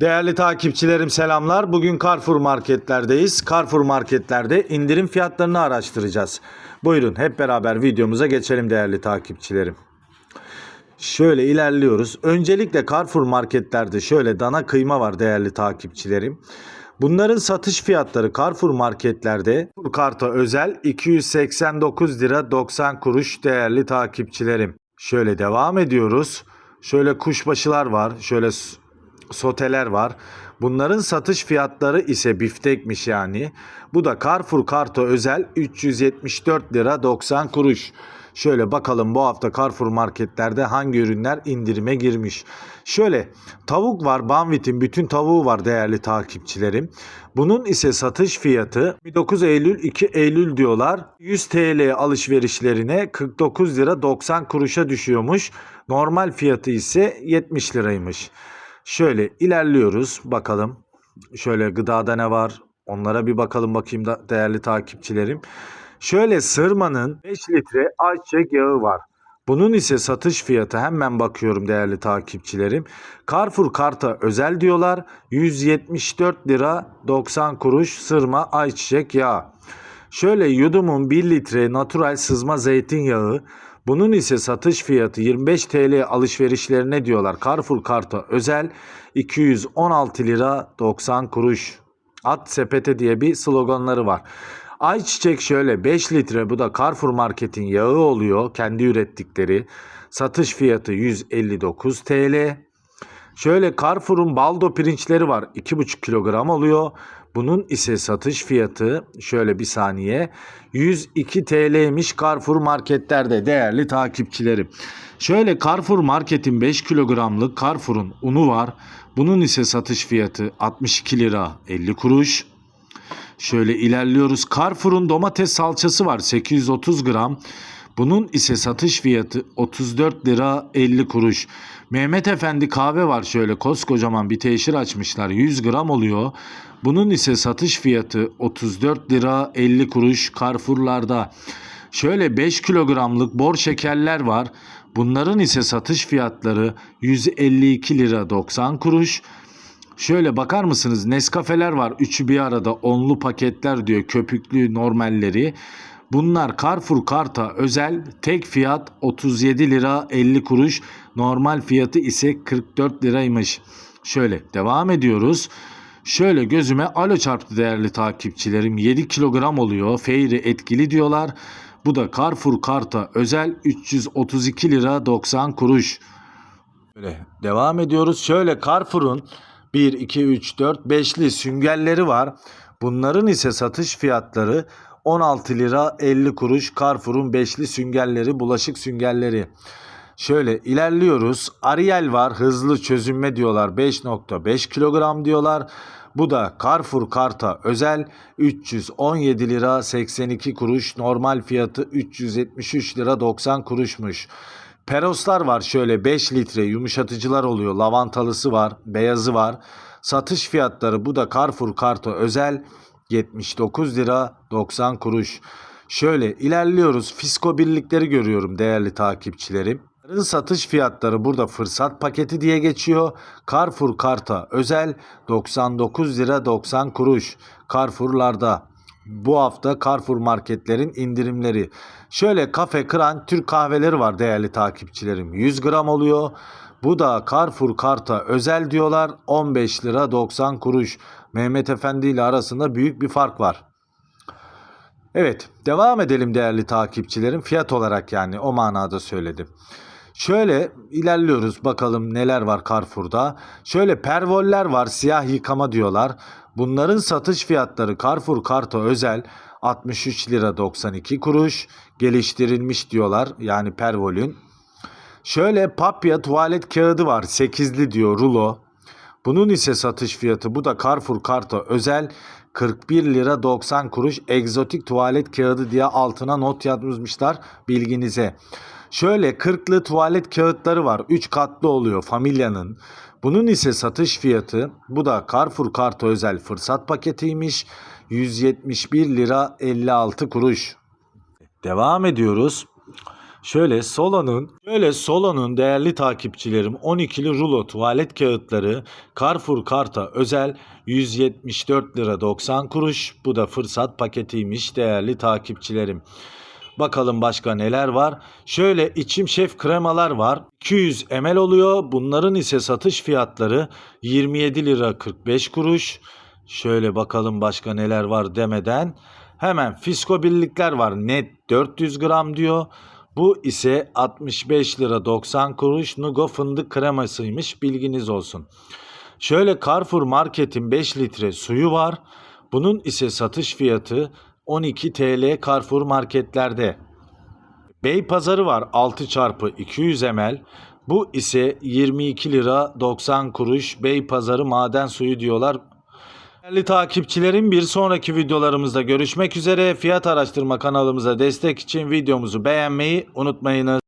Değerli takipçilerim selamlar. Bugün Carrefour marketlerdeyiz. Carrefour marketlerde indirim fiyatlarını araştıracağız. Buyurun hep beraber videomuza geçelim değerli takipçilerim. Şöyle ilerliyoruz. Öncelikle Carrefour marketlerde şöyle dana kıyma var değerli takipçilerim. Bunların satış fiyatları Carrefour marketlerde karta özel 289 lira 90 kuruş değerli takipçilerim. Şöyle devam ediyoruz. Şöyle kuşbaşılar var. Şöyle soteler var. Bunların satış fiyatları ise biftekmiş yani. Bu da Carrefour karta özel 374 lira 90 kuruş. Şöyle bakalım bu hafta Carrefour marketlerde hangi ürünler indirime girmiş. Şöyle tavuk var Banvit'in bütün tavuğu var değerli takipçilerim. Bunun ise satış fiyatı 29 Eylül 2 Eylül diyorlar. 100 TL alışverişlerine 49 lira 90 kuruşa düşüyormuş. Normal fiyatı ise 70 liraymış. Şöyle ilerliyoruz bakalım. Şöyle gıdada ne var? Onlara bir bakalım bakayım da değerli takipçilerim. Şöyle sırmanın 5 litre ayçiçek yağı var. Bunun ise satış fiyatı hemen bakıyorum değerli takipçilerim. Carrefour karta özel diyorlar. 174 lira 90 kuruş sırma ayçiçek yağı. Şöyle yudumun 1 litre natural sızma zeytinyağı. Bunun ise satış fiyatı 25 TL alışverişlerine diyorlar. Carrefour karta özel 216 lira 90 kuruş. At sepete diye bir sloganları var. Ayçiçek şöyle 5 litre bu da Carrefour Market'in yağı oluyor. Kendi ürettikleri. Satış fiyatı 159 TL. Şöyle Carrefour'un baldo pirinçleri var. 2,5 kilogram oluyor. Bunun ise satış fiyatı şöyle bir saniye 102 TL'ymiş Carrefour marketlerde değerli takipçilerim. Şöyle Carrefour marketin 5 kilogramlık Carrefour'un unu var. Bunun ise satış fiyatı 62 lira 50 kuruş. Şöyle ilerliyoruz. Carrefour'un domates salçası var 830 gram. Bunun ise satış fiyatı 34 lira 50 kuruş. Mehmet Efendi kahve var şöyle koskocaman bir teşhir açmışlar 100 gram oluyor. Bunun ise satış fiyatı 34 lira 50 kuruş Carrefour'larda. Şöyle 5 kilogramlık bor şekerler var. Bunların ise satış fiyatları 152 lira 90 kuruş. Şöyle bakar mısınız Nescafeler var. Üçü bir arada onlu paketler diyor köpüklü normalleri. Bunlar Carrefour karta özel tek fiyat 37 lira 50 kuruş. Normal fiyatı ise 44 liraymış. Şöyle devam ediyoruz. Şöyle gözüme alo çarptı değerli takipçilerim. 7 kilogram oluyor. Feyri etkili diyorlar. Bu da Carrefour karta özel 332 lira 90 kuruş. Böyle devam ediyoruz. Şöyle Carrefour'un 1, 2, 3, 4, 5'li süngerleri var. Bunların ise satış fiyatları 16 lira 50 kuruş. Carrefour'un 5'li süngerleri, bulaşık süngerleri. Şöyle ilerliyoruz. Ariel var. Hızlı çözünme diyorlar. 5.5 kilogram diyorlar. Bu da Carrefour karta özel 317 lira 82 kuruş. Normal fiyatı 373 lira 90 kuruşmuş. Peroslar var şöyle 5 litre yumuşatıcılar oluyor. Lavantalısı var, beyazı var. Satış fiyatları bu da Carrefour karta özel 79 lira 90 kuruş. Şöyle ilerliyoruz. Fisko birlikleri görüyorum değerli takipçilerim. Bunların Satış fiyatları burada fırsat paketi diye geçiyor. Carrefour karta özel 99 lira 90 kuruş. Carrefour'larda bu hafta Carrefour marketlerin indirimleri. Şöyle kafe kıran Türk kahveleri var değerli takipçilerim. 100 gram oluyor. Bu da Carrefour karta özel diyorlar 15 lira 90 kuruş. Mehmet Efendi ile arasında büyük bir fark var. Evet devam edelim değerli takipçilerim. Fiyat olarak yani o manada söyledim. Şöyle ilerliyoruz bakalım neler var Carrefour'da. Şöyle pervoller var siyah yıkama diyorlar. Bunların satış fiyatları Carrefour karta özel 63 lira 92 kuruş. Geliştirilmiş diyorlar yani pervolün. Şöyle papya tuvalet kağıdı var 8'li diyor rulo. Bunun ise satış fiyatı bu da Carrefour karta özel 41 lira 90 kuruş egzotik tuvalet kağıdı diye altına not yazmışlar bilginize. Şöyle 40'lı tuvalet kağıtları var. 3 katlı oluyor familyanın. Bunun ise satış fiyatı bu da Carrefour karta özel fırsat paketiymiş. 171 lira 56 kuruş. Devam ediyoruz. Şöyle Solo'nun şöyle Solo'nun değerli takipçilerim 12'li rulo tuvalet kağıtları Carrefour Kart'a özel 174 lira 90 kuruş. Bu da fırsat paketiymiş değerli takipçilerim. Bakalım başka neler var. Şöyle içim şef kremalar var. 200 ml oluyor. Bunların ise satış fiyatları 27 lira 45 kuruş. Şöyle bakalım başka neler var demeden. Hemen fisko birlikler var. Net 400 gram diyor. Bu ise 65 lira 90 kuruş Nugo fındık kremasıymış bilginiz olsun. Şöyle Carrefour Market'in 5 litre suyu var. Bunun ise satış fiyatı 12 TL Carrefour marketlerde. Bey pazarı var 6 çarpı 200 ml. Bu ise 22 lira 90 kuruş Bey pazarı maden suyu diyorlar. Değerli takipçilerim bir sonraki videolarımızda görüşmek üzere. Fiyat araştırma kanalımıza destek için videomuzu beğenmeyi unutmayınız.